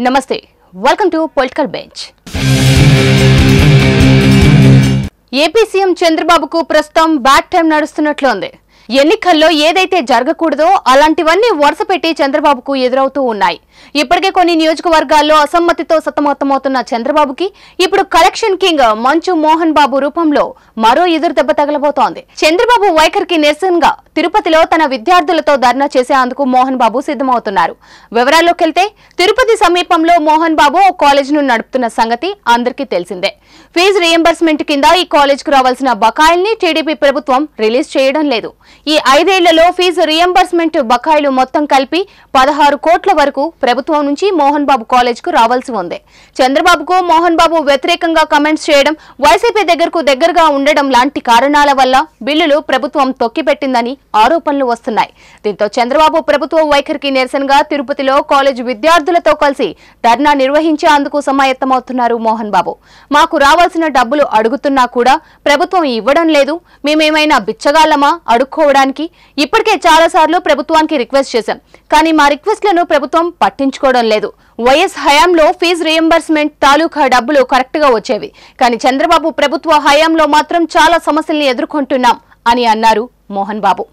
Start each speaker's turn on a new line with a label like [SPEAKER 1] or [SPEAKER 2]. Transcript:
[SPEAKER 1] నమస్తే welcome to political bench AP CM చంద్రబాబుకు ప్రస్తుతం బ్యాడ్ టైం నడుస్తున్నట్లు ఉంది ఎన్నికల్లో ఏదైతే జరగకూడదో అలాంటివన్నీ వరుస పెట్టి చంద్రబాబుకు ఎదురవుతూ ఉన్నాయి. ఇప్పటికే కొన్ని నియోజకవర్గాల్లో అసమ్మతితో సతమతమవుతున్న చంద్రబాబుకి ఇప్పుడు కలెక్షన్ కింగ్ మంచు మోహన్ బాబు రూపంలో మరో ఎదురు దెబ్బ తగలబోతోంది. చంద్రబాబు వైఖరికి నిరసనగా తిరుపతిలో తన విద్యార్థులతో ధర్నా చేసేందుకు మోహన్ బాబు సిద్ధమవుతున్నారు. వివరాల్లోకి వెళ్తే తిరుపతి సమీపంలో మోహన్ బాబు ఓ కాలేజీను నడుపుతున్న సంగతి అందరికీ తెలిసిందే. ఫీజు రియంబర్స్మెంట్ కింద ఈ కాలేజ్కు రావాల్సిన బకాయిల్ని టీడీపీ ప్రభుత్వం రిలీజ్ చేయడం లేదు. ఈ ఐదేళ్ళలో ఫీజు రియంబర్స్మెంట్ బకాయిలు మొత్తం కలిపి పదహారు కోట్ల వరకు ప్రభుత్వం నుంచి మోహన్ బాబు కాలేజ్కు రావాల్సి ఉంది. చంద్రబాబుకు మోహన్ బాబు వ్యతిరేకంగా కమెంట్స్ చేయడం వైసీపీ దగ్గరకు దగ్గరగా ఉండడం లాంటి కారణాల వల్ల బిల్లులు ప్రభుత్వం తొక్కిపెట్టిందని ఆరోపణలు వస్తున్నాయి. దీంతో చంద్రబాబు ప్రభుత్వ వైఖరికి నిరసనగా తిరుపతిలో కాలేజ్ విద్యార్థులతో కలిసి ధర్నా నిర్వహించేందుకు సమాయత్తమవుతున్నారు మోహన్ బాబు. మాకు రావాల్సిన డబ్బులు అడుగుతున్నా కూడా ప్రభుత్వం ఇవ్వడం లేదు. మేమేమైనా బిచ్చగాళ్ళమా? అడుక్కోవడానికి ఇప్పటికే చాలాసార్లు ప్రభుత్వానికి రిక్వెస్ట్ చేశాం. కానీ మా రిక్వెస్ట్లను ప్రభుత్వం పట్టించుకోవడం లేదు. వైఎస్ హయాంలో ఫీజు రియంబర్స్మెంట్ తాలూకా డబ్బులు కరెక్ట్గా వచ్చేవి. కానీ చంద్రబాబు ప్రభుత్వ హయాంలో మాత్రం చాలా సమస్యల్ని ఎదుర్కొంటున్నాం అని అన్నారు మోహన్ బాబు.